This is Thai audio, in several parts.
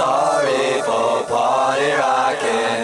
Sorry for party rocking.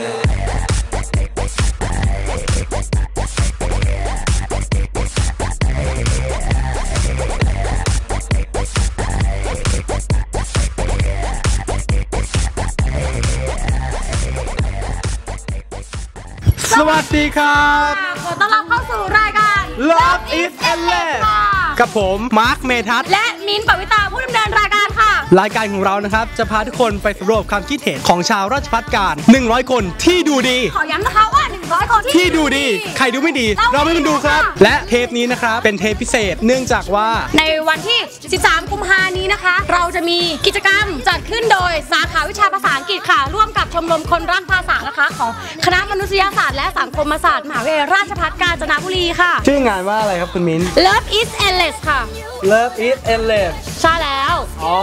สวัสดีครับ ขอต้อนรับเข้าสู่รายการ Love is Endless ค่ะ กับผมมาร์คเมทัศน์และมิ้นท์ปวิตาผู้ดำเนินรายการค่ะ รายการของเรานะครับ จะพาทุกคนไปสำรวจความคิดเห็นของชาวราชพัฒการ 100 คนที่ดูดี ขอย้ำนะคะ ว่า100คนที่ดูดี ใครดูไม่ดี เราไม่ดูครับ และเทปนี้นะครับเป็นเทปพิเศษ เนื่องจากว่า ในวันที่ 13 กุมภานี้นะคะ เราจะมีกิจกรรมจัดขึ้นโดยสาขาวิชาภาษาอังกฤษค่ะ ร่วมกับชมรมคนรักภาษานะคะ ของคณะมนุษยศาสตร์และสังคมศาสตร์มหาวิทยาลัยราชภัฏกาญจนบุรีค่ะ ชื่องานว่าอะไรครับคุณมิ้น Love is endless ค่ะ Love is endless ใช่แล้วอ๋อ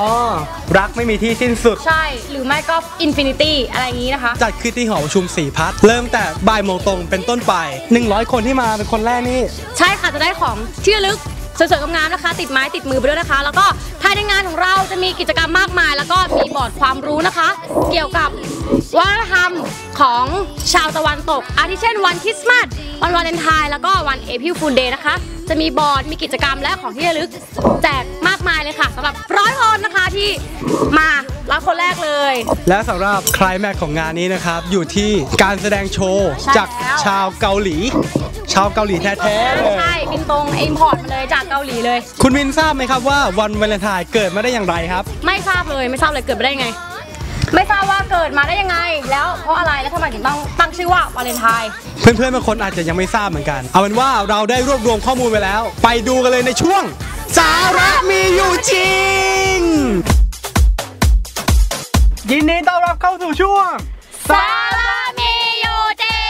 รักไม่มีที่สิ้นสุด ใช่ หรือไม่ก็ infinity อะไรอย่างนี้นะคะ จัดขึ้นที่หอประชุมสีพัฒน์เริ่มแต่บ่ายโมงตรงเป็นต้นไป 100 คนที่มาเป็นคนแรกนี่ ใช่ค่ะจะได้ของที่ระลึกสวยๆงามๆนะคะ ติดไม้ติดมือไปด้วยนะคะ แล้วก็ภายในงานของเราจะมีกิจกรรมมากมาย แล้วก็มีบอร์ดความรู้นะคะ เกี่ยวกับวัฒนธรรมของชาวตะวันตก อาทิเช่นวันคริสต์มาสวันวาเลนไทน์แล้วก็วันเอพิลฟูลเดย์นะคะ จะมีบอร์ดมีกิจกรรมและของที่ระลึก แจก มากมายเลยค่ะสำหรับร้อยคนนะคะที่มารับคนแรกเลย และสำหรับคลายแม็กของงานนี้นะครับ อยู่ที่การแสดงโชว์ใช่จากแล้ว ชาวเกาหลี ชาวเกาหลีแท้ๆเลย ใช่บินตรงอินพอร์ตมาเลยจากเกาหลีเลย คุณวินทราบไหมครับว่าวันวาเลนไทน์เกิดมาได้อย่างไรครับ ไม่ทราบเลยไม่ทราบเลยเกิดมาได้ยังไง ไม่ทราบว่าเกิดมาได้ยังไง แล้วเพราะอะไรแล้วทำไมถึงต้องตั้งชื่อว่าวาเลนไทน์เพื่อนๆบางคนอาจจะยังไม่ทราบเหมือนกัน เอาเป็นว่าเราได้รวบรวมข้อมูลไปแล้ว ไปดูกันเลยในช่วง สาระมีอยู่จริง ยินดีต้อนรับเข้าสู่ช่วง สารามีอยู่จริ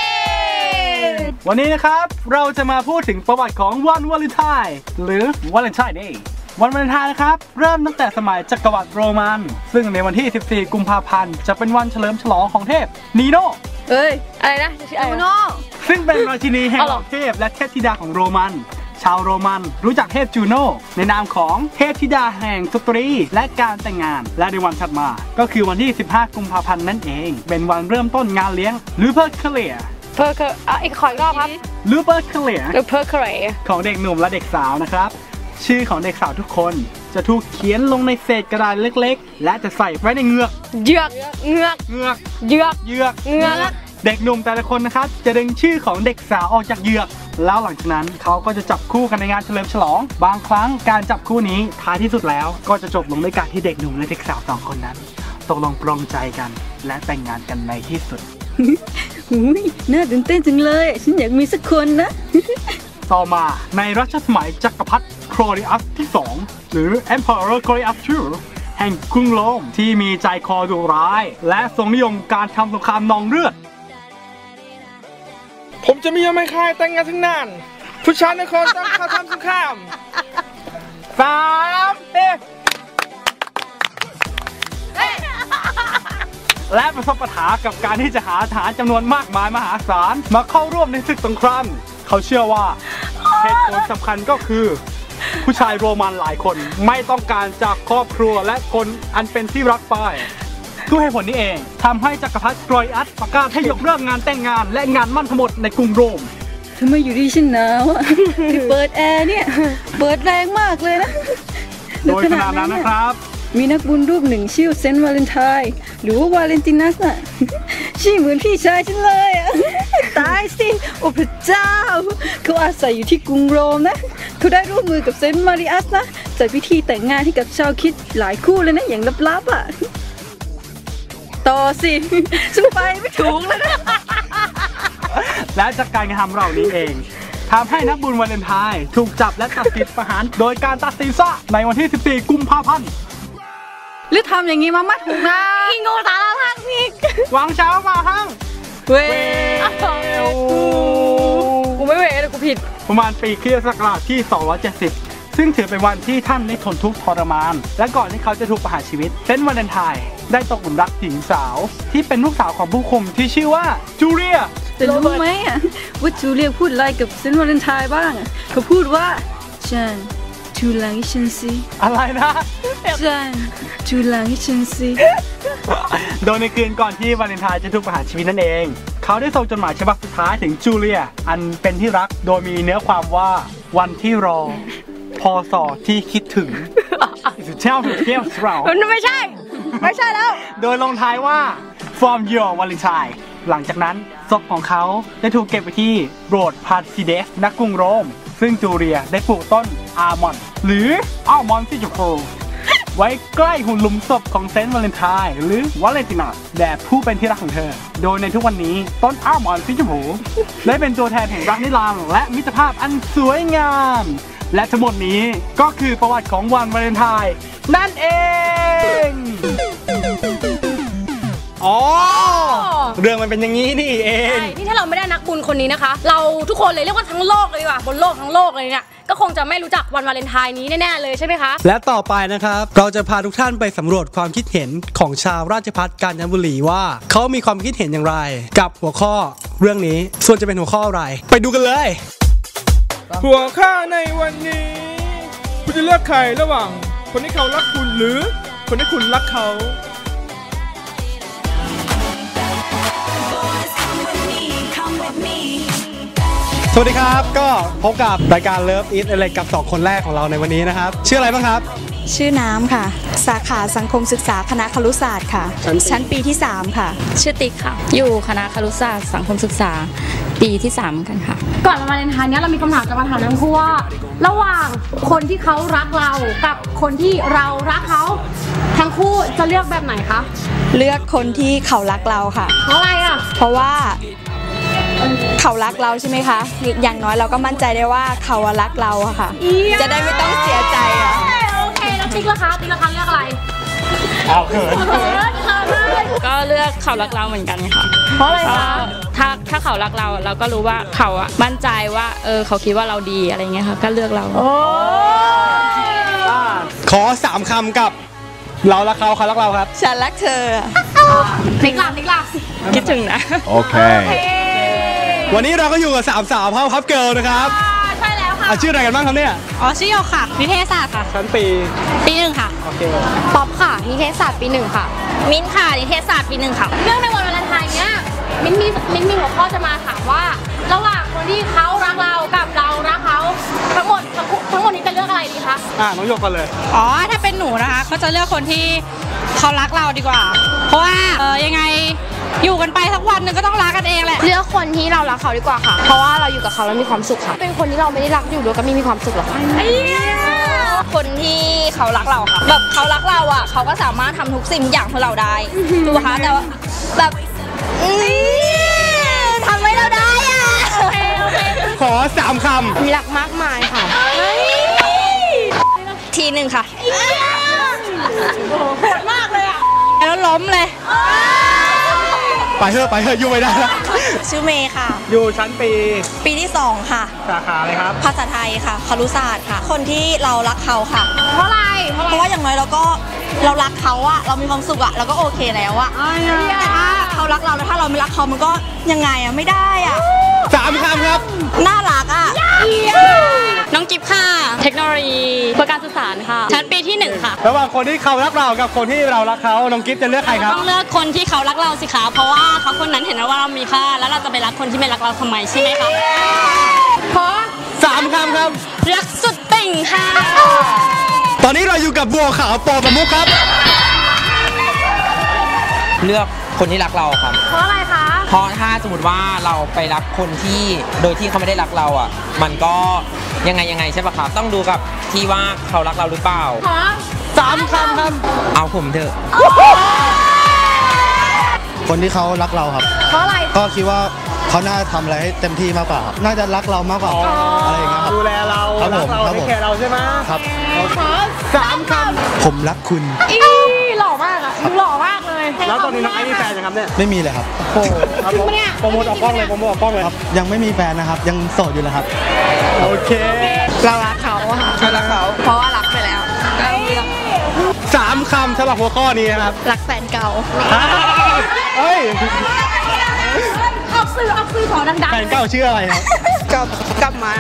ง วันนี้นะครับเราจะมาพูดถึงประวัติของวันวาเลนไทน์หรือวาเลนไทน์เดย์วันวาเลนไทน์นะครับ เริ่มตั้งแต่สมัยจักรวรรดิโรมัน ซึ่งในวันที่ 14 กุมภาพันธ์ จะเป็นวันเฉลิมฉลองของเทพนีโนเอ้ย อะไรนะชื่ออะไรนะซึ่งเป็นราชินีแห่งเอาเหรอเทพและเทพธิดาของโรมัน ชาวโรมัน รู้จักเทพจูโนในนามของเทพธิดาแห่งสตรี และการแต่งงานและในวันถัดมา ก็คือวันที่ 15 กุมภาพันธ์นั่นเอง เป็นวันเริ่มต้นงานเลี้ยงลูเปอร์เคเลียเพอร์เคอร์อะอีกขออีกรอบครับลูเปอร์เคเลียหรือเพอร์เคอร์ของเด็กหนุ่มและเด็กสาวนะครับ ชื่อของเด็กสาวทุกคนจะถูกเขียนลงในเศษกระดาษเล็กๆ และจะใส่ไว้ในเหงือกเยือกเงือกเหงือกเยือกเหยือกเหงือกเด็กหนุ่มแต่ละคนนะครับ จะดึงชื่อของเด็กสาวออกจากเหยือก แล้วหลังจากนั้นเขาก็จะจับคู่กันในงานเฉลิมฉลอง บางครั้งการจับคู่นี้ท้ายที่สุดแล้ว ก็จะจบลงด้วยการที่เด็กหนุ่มและเด็กสาวสองคนนั้นตกลงปรงใจกัน และแต่งงานกันในที่สุดหุยน่าตื่นเต้นจังเลย ฉันอยากมีสักคนนะ ต่อมาในรัชสมัยจักรพรรดิโครดิอัสที่ 2 หรือ Emperor Claudius II แห่งกรุงโรมที่มีใจคอดุร้าย และทรงนิยมการทำสงครามนองเลือดผม จะไม่ยอมให้ใครแต่งงานทั้งนั้นผู้ชายในคนต้องเข้าทำสงครามสามเอ๊และประสบปัญหากับการที่จะหาทหารจำนวนมากมายมหาศาลมาเข้าร่วมในศึกสงครามเขาเชื่อว่าเหตุผลสำคัญก็คือ ผู้ชายโรมันหลายคนไม่ต้องการจากครอบครัวและคนอันเป็นที่รักไป ด้วยเหตุผลนี้เองทำให้จักรพรรดิกรอยอัสประกาศให้ยกเลิกงานแต่งงานและงานมั่นทั้งหมดในกรุงโรมทำไมอยู่ดีฉันหนาวอะที่เปิดแอร์เนี่ย เปิดแรงมากเลยนะโดยขนาดนั้นนะครับ มีนักบุญรูปหนึ่งชื่อเซนต์วาเลนไทน์หรือว่าวาเลนตินัสน่ะชื่อเหมือนพี่ชายฉันเลยอะตายสิโอ้พระเจ้า เขาอาศัยอยู่ที่กรุงโรมนะ เขาได้ร่วมมือกับเซนต์มาริอัสนะจัดพิธีแต่งงานให้กับชาวคริดหลายคู่เลยนะอย่างลับๆอะ ต่อสิ ฉันไปไม่ถูกเลยนะและจากการกระทำเหล่านี้เองทำให้นักบุญวาเลนไทน์ถูกจับและตัดสิทธิ์ประหาร โดยการตัดสินซะในวันที่ 14 กุมภาพันธ์หรือทำอย่างนี้มาไม่ถูกนะอีโง่สารพัดพิกหวังเช้ามาห้างเว้ยกูไม่เวเลยกูผิด ประมาณปีคริสตศักราชที่ 270 ซึ่งถือเป็นวันที่ท่านได้ทนทุกข์ทรมาน และก่อนที่เขาจะถูกประหารชีวิตเซนต์วาเลนไทน์ได้ตกหลุมรักหญิงสาว ที่เป็นลูกสาวของผู้คุมที่ชื่อว่าจูเลียแต่รู้ไหมอะว่าจูเลียพูดอะไรกับเซนต์วาเลนไทน์บ้างอะเขาพูดว่าฉันจูหลังให้ฉันสิอะไรนะฉันจูหลังให้ฉันสิโดยในคืนก่อนที่วาเลนไทน์จะถูกประหารชีวิตนั่นเอง เขาได้ส่งจดหมายฉบับสุดท้ายถึงจูเลีย อันเป็นที่รักโดยมีเนื้อความว่าวันที่รอ พอสอที่คิดถึงสุดเช่าสุดเที่ยวเรามันไม่ใช่ ไม่ใช่แล้ว โดยลงท้ายว่า from your valentine หลังจากนั้นศพของเขาได้ถูกเก็บไว้ที่โบสถ์พาซิเดสนักกรุงโรม ซึ่งจูเลียได้ปลูกต้นอาร์มอนด์หรืออัลมอนด์ที่จูโคไว้ใกล้หุ่นหลุมศพของเซนต์วาเลนไทน์หรือวาเลนตินาแด่ผู้เป็นที่รักของเธอ โดยในทุกวันนี้ต้นอัลมอนด์ที่จูโคได้เป็นตัวแทนแห่งรักนิรันดร์และมิตรภาพอันสวยงาม และทั้งหมดนี้ก็คือประวัติของวันวาเลนไทน์นั่นเอง อ๋อ เรื่องมันเป็นอย่างนี้นี่เอง ใช่นี่ถ้าเราไม่ได้นักบุญคนนี้นะคะ เราทุกคนเลยเรียกว่าทั้งโลกเลยดีกว่าบนโลกทั้งโลกเลยเนี่ยก็คงจะไม่รู้จักวันวาเลนไทน์นี้แน่ ๆ เลยใช่ไหมคะ และต่อไปนะครับ เราจะพาทุกท่านไปสำรวจความคิดเห็นของชาวราชพัฒกาญจนบุรีว่า เขามีความคิดเห็นอย่างไร กับหัวข้อเรื่องนี้ส่วนจะเป็นหัวข้ออะไร ไปดูกันเลย หัวข้าในวันนี้ คุณจะเลือกใครระหว่าง คนที่เขารักคุณหรือ คนที่คุณรักเขา สวัสดีครับ ก็พบกับรายการ Love Eat อะไรกับ 2 คนแรกของเราในวันนี้นะครับ ชื่ออะไรบ้างครับ ชื่อน้ำค่ะ สาขาสังคมศึกษาคณะครุศาสตร์ค่ะชั้นชั้นปีที่ 3 ค่ะ ชื่อติ๊กค่ะ อยู่คณะครุศาสตร์ สังคมศึกษาปีที่3เหมือนกันค่ะ ก่อนวันวาเลนไทน์เนี้ยเรามีคำถามจะมาถามทั้งคู่ว่า ระหว่างคนที่เขารักเรากับคนที่เรารักเขาทั้งคู่จะเลือกแบบไหนคะเลือกคนที่เขารักเราค่ะ เพราะอะไรอะ เพราะว่าเขารักเราใช่ไหมคะ อย่างน้อยเราก็มั่นใจได้ว่าเขาอะรักเราอะค่ะ จะได้ไม่ต้องเสียใจอะโอเคแล้ว ติ๊กล่ะคะติ๊กล่ะคะเลือกอะไรเอาเขินเออเออก็เลือกเขารักเราเหมือนกันค่ะเพราะอะไรเพราะคะถ้าถ้าเขารักเราเราก็รู้ว่าเขาอะมั่นใจว่าเออเขาคิดว่าเราดีอะไรเงี้ยค่ะก็เลือกเราขอ3คำกับเรารักเขาเขารักเราครับ ฉันรักเธออะติ๊กล่ะติ๊กล่ะคิดถึงนะวันนี้เราก็อยู่กับสามสาวเฮาพับเกิลนะครับ ใช่แล้วค่ะอะชื่ออะไรกันบ้างครับเนี่ย อ๋อชื่อโยค่ะ นิเทศศาสตร์ค่ะ ชั้นปี ปีหนึ่งค่ะ โอเค ป๊อปค่ะ นิเทศศาสตร์ปีหนึ่งค่ะ มิ้นค่ะ นิเทศศาสตร์ปีหนึ่งค่ะ เรื่องในวันวาเลนไทน์เนี้ย มิ้นมีมิ้นมีหัวข้อจะมาถามว่า ระหว่างคนที่เขารักเรากับเรารักเขาทั้งหมดทั้งคู่ทั้งหมดนี้จะเลือกอะไรดีคะ อะน้องโยกกันเลย อ๋อ ถ้าเป็นหนูนะคะเขาจะเลือกคนที่เขารักเราดีกว่า เพราะว่าเออยังไง อยู่กันไปสักวันหนึ่งก็ต้องรักกันเองแหละเลือกคนที่เรารักเขาดีกว่าค่ะ เพราะว่าเราอยู่กับเขาแล้วมีความสุขค่ะ เป็นคนที่เราไม่ได้รักอยู่ด้วยก็ไม่มีความสุขหรอกค่ะคนที่เขารักเราค่ะแบบเขารักเราอะเขาก็สามารถทำทุกสิ่งอย่างเพื่อเราได้ถูกไหมคะแต่ว่าแบบอืมทำให้เราได้อะขอ3คมีรักมากมายค่ะทีหนึ่งค่ะแล้วล้มเลยำ ไปเถอะไปเถอะอยู่ไม่ได้แล้วชื่อเมย์ค่ะ อยู่ชั้นปี ปีที่ 2 ค่ะ สาขาอะไรครับ ภาษาไทยค่ะครุศาสตร์ค่ะ คนที่เรารักเขาค่ะเพราะอะไรเพราะว่าอย่างน้อยเราก็เรารักเขาอะเรามีความสุขอะเราก็โอเคแล้วอะแต่ถ้าเขารักเราแล้วถ้าเราไม่รักเขามันก็ยังไงอะไม่ได้อะสามคำครับ น่ารักอะ น้องกิฟค่ะ เทคโนโลยีเพื่อการสื่อสารค่ะ ชั้นปีที่หนึ่งค่ะ ระหว่างคนที่เขารักเรากับคนที่เรารักเขาน้องกิฟต์จะเลือกใครครับ ต้องเลือกคนที่เขารักเราสิคะ เพราะว่าเขาคนนั้นเห็นว่าเรามีค่า แล้วเราจะไปรักคนที่ไม่รักเราทำไมใช่ไหมคะเพราะสามคำครับ รักสุดติ่งค่ะ ตอนนี้เราอยู่กับบัวขาวปอประมุขครับ เลือกคนที่รักเราครับ เพราะอะไรคะ เพราะถ้าสมมติว่าเราไปรักคนที่โดยที่เขาไม่ได้รักเราอะ มันก็ ยังไงยังไงใช่ปะครับต้องดูกับที่ว่าเขารักเราหรือเปล่าเพราะสามคำครับเอาผมเถอะ คนที่เขารักเราครับ เพราะอะไร ก็คิดว่าเขาน่าทำอะไรให้เต็มที่มากกว่าครับน่าจะรักเรามากกว่าอะไรอย่างเงี้ยครับ ดูแลเราครับผมรักเราครับผมให้แคร์เราใช่ไหมครับสามคผมรักคุณ อีหล่อมากอะ ดูหล่อมากเลยำแล้วตอนนี้น้องไอ้มีแฟนยังครับเนี่ยไม่มีเลยครับโอ้โหครับผมโปรโมทออกกล้องเลยโปรโมทออกกล้องเลยครับยังไม่มีแฟนนะครับ ยังโสดอยู่เลยครับ โอเค เรารักเขาอะค่ะใครรักเขาเพราะว่ารักไปแล้วก็เลือกสามคำสำหรับหัวข้อนี้นะครับรักแฟนเก่าเฮ้ยออกสื่อออกสื่อขอดังแฟนเก่าชื่ออะไรครับกลับกลับมา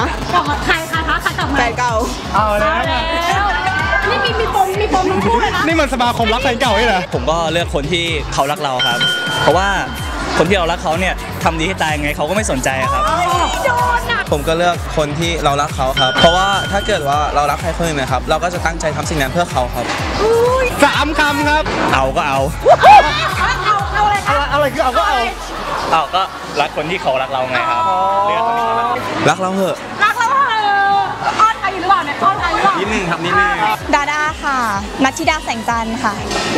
นะๆบอกกับใครคะคะใครกลับมาแฟนเก่าเอาแล้วแล้ว นี่มีมีปมมีปมทั้งคู่เลยนะนี่มันสมาคมรักแฟนเก่าเหรอผมก็เลือกคนที่เขารักเราครับ เพราะว่าคนที่เรารักเขาเนี่ยทำดีให้ตายยังไงเขาก็ไม่สนใจอะครับ โดนอะผมก็เลือกคนที่เรารักเขาครับ เพราะว่าถ้าเกิดว่าเรารักใครคนหนึ่งนะครับ เราก็จะตั้งใจทำสิ่งนั้นเพื่อเขาครับสามคำครับ เอาก็เอาเอาอะไรคะอะไรคือเอาก็เอา เอาก็รักคนที่เขารักเราไงครับเลือกคนที่เขารักเรารักเราเถอะ รักแล้วเหรออ้อนใครอยู่หรือเปล่าเนี่ยอ้อนใครหรือเปล่านิดนึงครับนิดนึง ดาดาค่ะ นัทธิดาแสงจันทร์ค่ะ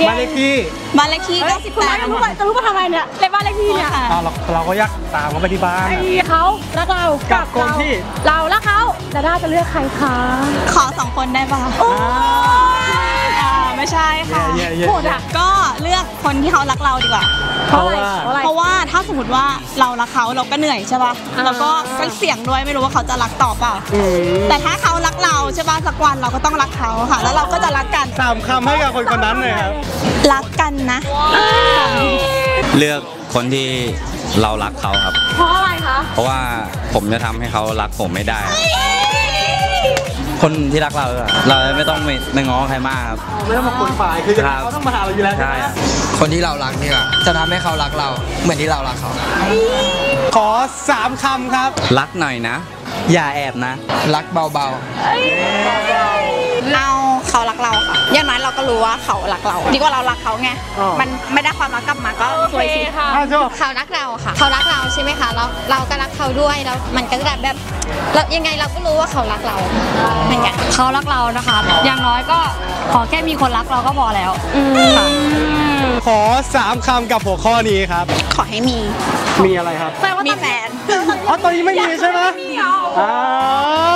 บ้านเลขที่บ้านเลขที่เฮ้ยคุณไม้จะรู้ว่าจะรู้ว่าทำไมเนี่ยในบ้านเลขที่เนี่ยอ่าเราเราก็อยากตามเขาไปที่บ้านไอ้อะเขารักเรากักับคนที่เรารักเขาดาด้าจะเลือกใครคะขอสองคนได้ปะอ่าไม่ใช่ค่ะเย่เย่โหดอะก็เลือก คนที่เขารักเราดีกว่า เพราะว่าเพราะอะไร เพราะว่าถ้าสมมติว่าเรารักเขาเราก็เหนื่อยใช่ป่ะอ่า แล้วก็ก็เสี่ยงด้วยไม่รู้ว่าเขาจะรักต่อเปล่าแต่ถ้าเขารักเราใช่ป่ะสักวันเราก็ต้องรักเขาค่ะ แล้วเราก็จะรักกัน สามคำให้กับคนคนนั้นเลยครับรักกันนะ เลือกคนที่เรารักเขาครับ เพราะอะไรคะ เพราะว่าผมจะทำให้เขารักผมไม่ได้ค นที่รักเราอะเราไม่ต้องไปไปง้อใครมากครับ ไม่ต้องมาขนฝ่ายคือจะครับเขาต้องมาหาเราอยู่แล้วใช่ไหมคนที่เรารักนี่แหละจะทำให้เขารักเรา เหมือนที่เรารักเขา ขอสามคำครับ รักหน่อยนะ อย่าแอบนะ รักเบาเอาเขารักเราค่ะ อย่างน้อยเราก็รู้ว่าเขารักเรา ดีกว่าเรารักเขาไง อ๋อ มันไม่ได้ความรักกลับมาก็สวยสิค่ะอะโชว์เขารักเราค่ะ เขารักเราใช่ไหมคะแล้วเราก็รักเขาด้วยแล้วมันก็จะแบบเรายังไงเราก็รู้ว่าเขารักเราเหมือนกัน เขารักเรานะคะ อย่างน้อยก็ขอแค่มีคนรักเราก็พอแล้วค่ะ ขอสามคำกับหัวข้อนี้ครับ ขอให้มีมีอะไรครับมีแฟน อ๋อตอนนี้ไม่มีใช่ไหมอ้า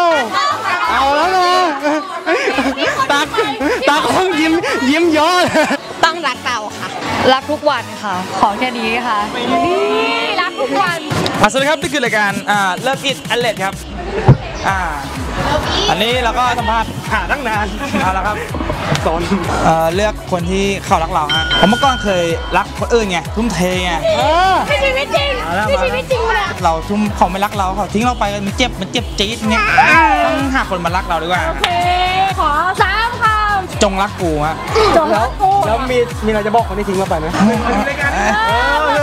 ว เอาแล้วนะ ตาตาคงยิ้มยิ้มย้อนต้องรักเราค่ะ รักทุกวันค่ะ ขอแค่นี้ค่ะรักทุกวันอะสวัสดีครับนี่คือรายการอ่าเลิฟอิทอัลเลตครับอ่าอันนี้เราก็สัมภาษณ์หาตั้งนานเอาละครับสนเอ่อเลือกคนที่เขารักเราฮะผมเมื่อก่อนเคยรักคนอื่นไงทุ่มเทไงไม่ชีวิตจริงไม่ชีวิตจริงเลยเราทุ่มเขาไม่รักเราเขาทิ้งเราไปมันเจ็บมันเจ็บจี๊ดไงต้องหาคนมารักเราดีกว่าโอเคขอสามค จงรักกูฮะำจงรักกูแล้วมีมีอะไรจะบอกคนที่ทิ้งเราไปไหมเอ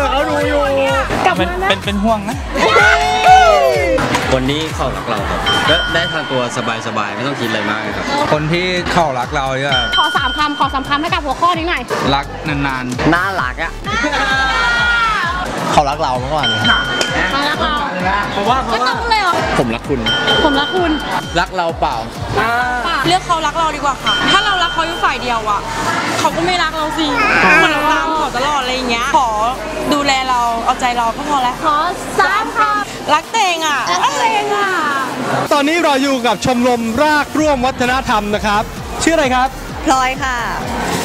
อเขาดูอยู่กลับเป็นมานะเป็นเป็นห่วงนะคนที่เขารักเราครับก็ได้ทางตัวสบายๆไม่ต้องคิดอะไรมากเลยครับ คนที่เขารักเราเนี่ยขอสามคำขอสามคำให้กับหัวข้อนี้หน่อยรักนานน่ารักอะเขารักเราเมื่อวานเนี่ยเขารักเรา เพราะว่าเพไม่ราะว่าต้องเลยเหรอผมรักคุณ ผมรักคุณๆรักเราเปล่าเลือกเขารักเราดีกว่าค่ะ ถ้าเรารักเขาอยู่ฝ่ายเดียวอะ เขาก็ไม่รักเราสิเหมือนเราตามเขาตลอดอะไรอย่างเงี้ย ขอดูแลเราเอาใจเราก็พอแล้ว ขอสามครักเตงอะำอะไรอะ ตอนนี้เราอยู่กับชมรมรากร่วมวัฒนธรรมนะครับ ชื่ออะไรครับ พลอยค่ะ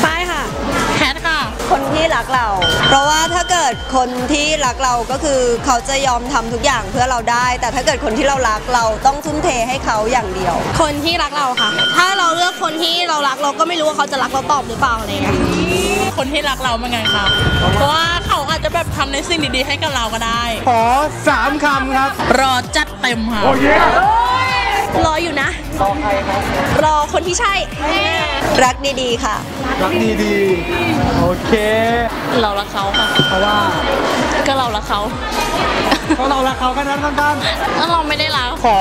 ฝ้ายค่ะแคทค่ะคนที่รักเรา เพราะว่าถ้าเกิดคนที่รักเราก็คือเขาจะยอมทำทุกอย่างเพื่อเราได้ แต่ถ้าเกิดคนที่เรารักเราต้องทุ่มเทให้เขาอย่างเดียว คนที่รักเราค่ะ ถ้าเราเลือกคนที่เรารักเราก็ไม่รู้ว่าเขาจะรักเราตอบหรือเปล่าอะไรอย่างเงี้ยคนที่รักเราเหมือนกันค่ะเพราะว่าเขาอาจจะแบบทำในสิ่งดีๆให้กับเราก็ได้ ขอสามคำครับ รอจัดเต็มค่ะรออยู่นะ รอคนที่ใช่รักดีๆค่ะ รักดีๆ โอเค เรารักเขาค่ะ เพราะว่าก็เรารักเขาเพราะเรารักเขาแค่นั้นสั้นแล้วเราไม่ได้รักๆขอ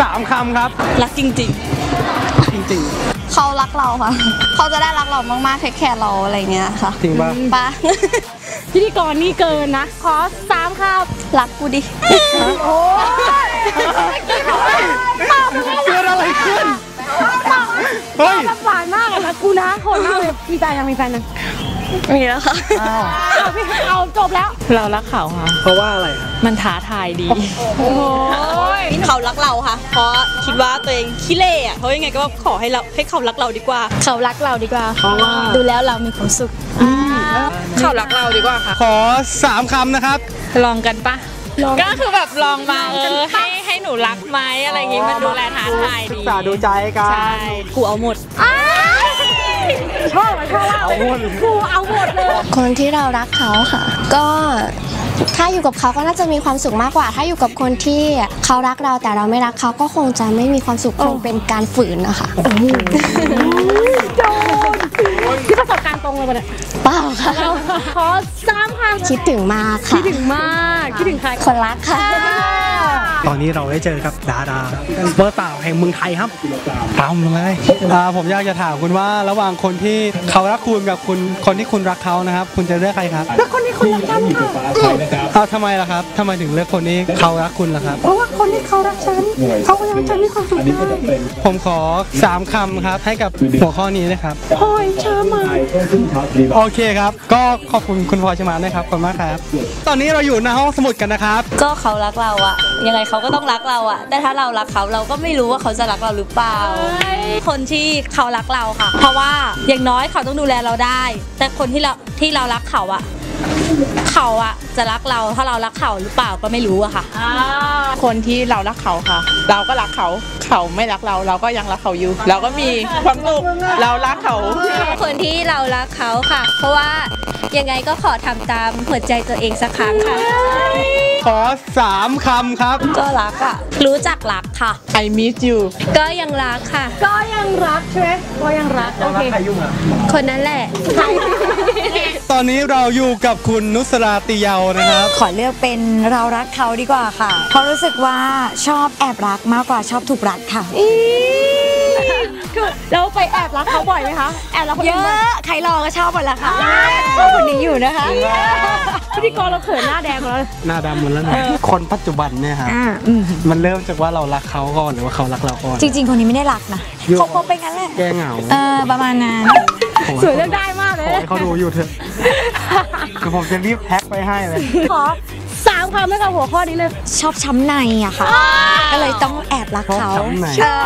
สามคำครับ รักจริงจริงเขารักเราค่ะ เขาจะได้รักเรามากๆเทคแคร์เราอะไรเงี้ยค่ะๆจริงป่ะปะพิธีกรนี่เกินนะ ขอสามครักกูดิำโอ้ยตอบ เลยเกิดอะไรขึ้นเฮ้ยแบบหวานมากอะนะกูนะโหดมากเลยมีแฟนยังมีแฟนยังมีแล้วค่ะเอาพี่เอาจบแล้ว เรารักเขาค่ะ เพราะว่าอะไรครับมันท้าทายดีโอ้ยเขารักเราค่ะ เพราะคิดว่าตัวเองขี้เล่อะเพราะยังไงก็ขอให้เราให้เขารักเราดีกว่า เขารักเราดีกว่า เพราะว่าดูแล้วเรามีความสุขเขารักเราดีกว่าค่ะ ขอสามคำนะครับ ลองกันปะ ก็คือแบบลองมาเออให้ให้หนูรักไหมอะไรอย่างงี้มันดูแลท้าทายศึดีกษาดูใจกัน ใช่กูเอาหมด ชอบอะชอบเอาหมดกูเอาหมดเลยคนที่เรารักเขาค่ะ ก็ถ้าอยู่กับเขาก็น่าจะมีความสุขมากกว่า ถ้าอยู่กับคนที่เขารักเราแต่เราไม่รักเขาก็คงจะไม่มีความสุขคงเป็นการฝืนนะคะ ตรงเลยปะเนี่ยเปล่าค่ะขอสามคำคิดถึงมากค่ะ คิดถึงมาก คิดถึงใครคนรักค่ะ ตอนนี้เราได้เจอกับดาราเบอร์ต่าวแห่งเมืองไทยครับตามเลยอ่าผมอยากจะถามคุณว่าระหว่างคนที่เขารักคุณกับคุณคนที่คุณรักเขานะครับ คุณจะเลือกใครครับแล้วคนที่คุณรักกันค่ะอ้าวทำไมล่ะครับทำไมถึงเลือกคนที่เขารักคุณล่ะครับ เพราะว่าคนที่เขารักฉันเขาก็ยังฉันมีความสุขได้ผมขอสามคำครับให้กับหัวข้อนี้นะครับพลอยเชอร์มานโอเคครับ ก็ขอบคุณคุณพลอยชมาด้วยครับขอบคุณมากครับ ตอนนี้เราอยู่ในห้องสมุดกันนะครับ ก็เขารักเราอะ ยังไงเขาก็ต้องรักเราอะแต่ถ้าเรารักเขาเราก็ไม่รู้ว่าเขาจะรักเราหรือเปล่า คนที่เขารักเราค่ะ เพราะว่าอย่างน้อยเขาต้องดูแลเราได้ แต่คนที่เราที่เรารักเขาอะ เขาอะจะรักเราถ้าเรารักเขาหรือเปล่าก็ไม่รู้อะค่ะ คนที่เรารักเขาค่ะ เราก็รักเขาเขาไม่รักเราเราก็ยังรักเขาอยู่ เราก็มีความสุขเรารักเขา คนที่เรารักเขาค่ะ เพราะว่ายังไงก็ขอทำตามหัวใจตัวเองสักครั้งค่ะ ขอสามคำครับ ก็รักอะรู้จักรักค่ะ I miss you ก็ยังรักค่ะ ก็ยังรักใช่ไหมก็ยังรักโอเคคนนั้นแหละ ตอนนี้เราอยู่กับคุณนุสราติเยาวนะครับ ขอเลือกเป็นเรารักเขาดีกว่าค่ะ เพราะรู้สึกว่าชอบแอบรักมากกว่าชอบถูกรักค่ะคือเราไปแอบรักเขาบ่อยไหมคะ แอบรักคนเยอื่นอะบ่อยใครรอก็ชอบหมดละค่ะชอบคนนี้อยู่นะคะพิธีกรเราเขินหน้าแดงหมดแล้วหน้าดำหมดแล้วนะคนปัจจุบันเนี่ยครับ อ่าอืมมันเริ่มจากว่าเรารักเขาก่อนหรือว่าเขารักเราก่อน จริง ๆ คนนี้ไม่ได้รักนะเยอะเขาคบไปงั้นแหละแก้เหงาเออประมาณนั้น สวยเลือกได้มากเลย ขอให้เขาดูอยู่เถอะคือผมจะรีบแพ็คไปให้เลย ขอสามคำให้กับหัวข้อนี้เลย ชอบช้ำในอะค่ะ ก็เลยต้องแอบรักเขาชอบช้ำใน ใช่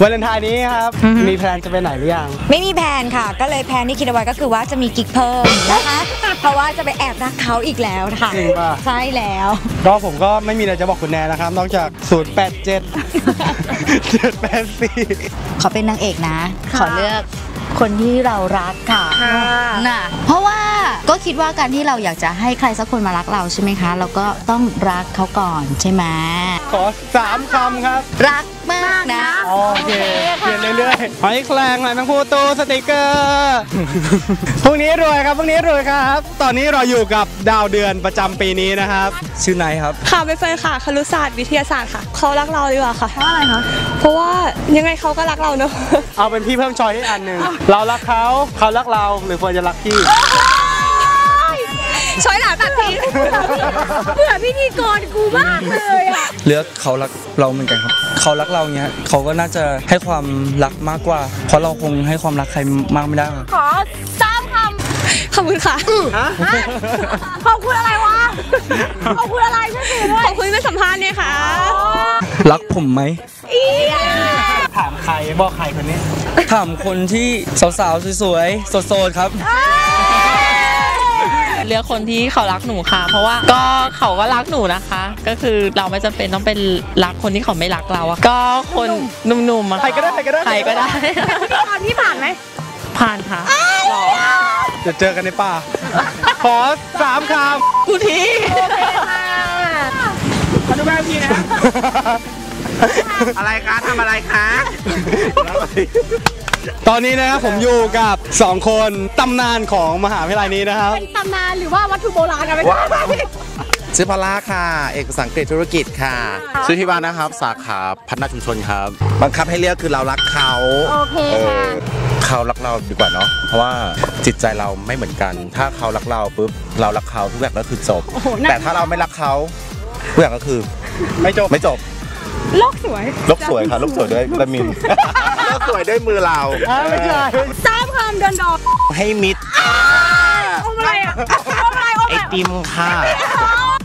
วาเลนไทน์นี้ครับ มีแพลนจะไปไหนหรือยัง ไม่มีแผนค่ะ ก็เลยแผนที่คิดเอาไว้ก็คือว่าจะมีกิ๊กเพิ่มนะคะ เพราะว่าจะไปแอบรักเขาอีกแล้วค่ะจริงป่ะ ใช่แล้ว ก็ผมก็ไม่มีอะไรจะบอกคุณแนนนะครับ นอกจาก 0 8 7 7 8 4ขอเป็นนางเอกนะ ขอเลือก คนที่เรารักค่ะน่ะเพราะว่าก็คิดว่าการที่เราอยากจะให้ใครสักคนมารักเราใช่ไหมคะ เราก็ต้องรักเขาก่อนใช่ไหมขอ3คำครับ รักมากนะ โอเคเปลี่ยนเรื่อยๆหอยแคลงหอยแมงภูตูสติกเกอร์พรุ่งนี้รวยครับพรุ่งนี้รวยครับ ตอนนี้เราอยู่กับดาวเดือนประจำปีนี้นะครับ ชื่อนายครับ ค่ะไม่เป็นค่ะครุศาสตร์วิทยาศาสตร์ค่ะเขารักเราดีกว่าค่ะเพราะอะไรคะเพราะว่ายังไงเขาก็รักเราเนอะเอาเป็นพี่เพิ่มชอยให้อันหนึ่งเรารักเขาเขารักเราหรือควรจะรักพี่ช่วยหลานตัดทีเบื่อพิธีกรกูมากเลยอะเลือกเขารักเราเหมือนกันครับเขารักเราเนี้ยเขาก็น่าจะให้ความรักมากกว่า เพราะเราคงให้ความรักใครมากไม่ได้ครับขอสามคำขอบคุณค่ะขอบคุณอะไรวะขอบคุณอะไรช่วยสื่อด้วยขอบคุณที่มาสัมภาษณ์เนี่ยค่ะ รักผมไหม ถามใครบอกใครคนนี้ ถามคนที่สาวๆสวยๆโสดๆครับเลือกคนที่เขารักหนูค่ะ เพราะว่าก็เขาก็รักหนูนะคะ ก็คือเราไม่จำเป็นต้องเป็นรักคนที่เขาไม่รักเราอะก็คนหนุ่มๆอะใครก็ได้ใครก็ได้ใครก็ได้พิธีกรพี่ผ่านไหมผ่านค่ะเดี๋ยวเจอกันในป่า ขอสามคำกูทีโอเคค่ะขอดูแม่พี่นะ อะไรคะทำอะไรคะตอนนี้นะครับผมอยู่กับ 2 คนตำนานของมหาวิทยาลัยนี้นะครับเป็นตำนานหรือว่าวัตถุโบราณกันไหมชื่อพอลล่าค่ะ เอกภาษาอังกฤษธุรกิจค่ะ ชื่อที่บ้านนะครับ สาขาพัฒนาชุมชนครับ บังคับให้เรียกคือเรารักเขา โอเคเอค่ะอเขารักเราดีกว่าเนาะ เพราะว่าจิตใจเราไม่เหมือนกัน ถ้าเขารักเราปุ๊บเรารักเขาทุกอย่างก็คือจบโอ้โหน่าแต่ถ้าเราไม่รักเขาทุกอย่างก็คือ ไม่จบ ไม่จบ โลกสวยโลกสวยค่ะโลกสวยด้วยละมินโลกสวยด้วยมือเราอ่าไม่ใช่สามคำเดินดอกให้มิดอมอะไรอะอมอะไรอมไออะไรติมค่ะ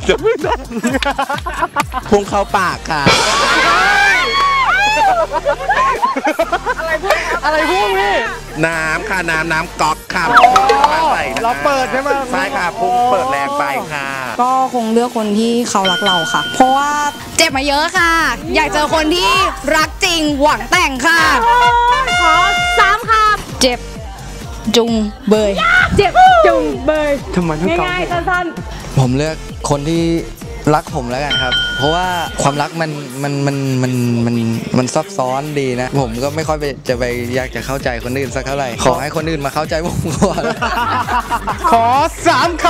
จะไม่ได้พุ่งเข้าปากค่ะ อะไรพวกนี้น้ำค่ะน้ำน้ำก๊อกค่ะใส่นะคะเราเปิดใช่ไหมใช่ค่ะพุ่งเปิดแรงไปค่ะ ก็คงเลือกคนที่เขารักเราค่ะ เพราะว่าเจ็บมาเยอะค่ะ อยากเจอคนที่รักจริงหวังแต่งค่ะขอสามคเจ็บจุงเบยำเจ็บจุงเบยทำไมต้องเกาง่ายๆสั้นผมเลือกคนที่รักผมแล้วกันครับ เพราะว่าความรักมันมันมันมันมันมันซับซ้อนดีนะ ผมก็ไม่ค่อยไปจะไปอยากจะเข้าใจคนอื่นสักเท่าไหร่ขอให้คนอื่นมาเข้าใจผมก่อนขอสามค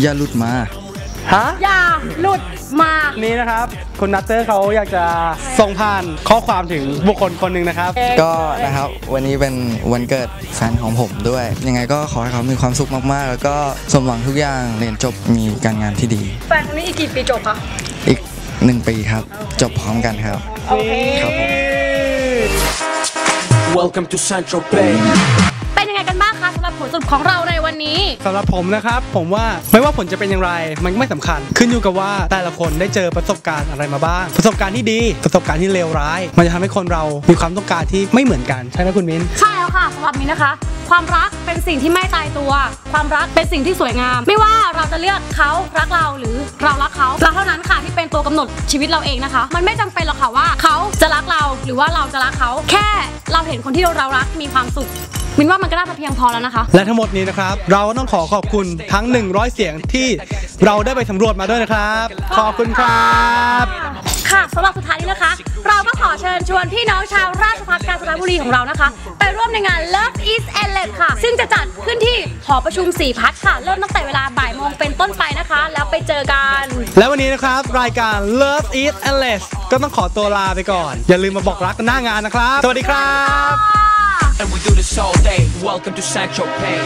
อย่าหลุดมาำฮะอย่าหลุดมานี่นะครับ คุณนัตเตอร์เขาอยากจะส่งผ่านข้อความถึงบุคคลคนหนึ่งนะครับ ก็นะครับวันนี้เป็นวันเกิดแฟนของผมด้วย ยังไงก็ขอให้เขามีความสุขมากๆ แล้วก็สมหวังทุกอย่างเรียนจบมีการงานที่ดีแฟนคนนี้อีกกี่ปีจบคะอีก หนึ่งปีครับ จบพร้อมกันครับ โอเคครับผม Welcome to Central Bay เป็นยังไงกันบ้างคะสำหรับผลสรุปของเราในวันนี้ สำหรับผมนะครับ ผมว่าไม่ว่าผลจะเป็นอย่างไร มันก็ไม่สำคัญ ขึ้นอยู่กับว่าแต่ละคนได้เจอประสบการณ์อะไรมาบ้าง ประสบการณ์ที่ดีประสบการณ์ที่เลวร้าย มันจะทำให้คนเรามีความต้องการที่ไม่เหมือนกัน ใช่ไหมคุณมิ้น ใช่แล้วค่ะสำหรับนี้นะคะความรักเป็นสิ่งที่ไม่ตายตัว ความรักเป็นสิ่งที่สวยงาม ไม่ว่าเราจะเลือกเขารักเราหรือเรารักเขาเราเท่านั้นค่ะที่เป็นตัวกำหนดชีวิตเราเองนะคะ มันไม่จำเป็นหรอกค่ะว่าเขาจะรักเราหรือว่าเราจะรักเขา แค่เราเห็นคนที่เรารักมีความสุขมินว่ามันก็น่าจะเพียงพอแล้วนะคะ และทั้งหมดนี้นะครับ เราก็ต้องขอขอบคุณทั้ง 100 เสียงที่เราได้ไปสำรวจมาด้วยนะครับ ขอบคุณครับ ค่ะสำหรับสุดท้ายนี้นะคะ เราก็ขอเชิญชวนพี่น้องชาวราชภัฏกาญจนบุรีของเรานะคะ ไปร่วมในงาน Love is Endless ค่ะ ซึ่งจะจัดขึ้นที่หอประชุมสี่พัฒน์ค่ะ เริ่มตั้งแต่เวลาบ่ายโมงเป็นต้นไปนะคะ แล้วไปเจอกัน และวันนี้นะครับ รายการ Love Eat Endless ก็ต้องขอตัวลาไปก่อน อย่าลืมมาบอกรักกันหน้างานนะครับ สวัสดีครับ And we do this all day. Welcome to Central Bay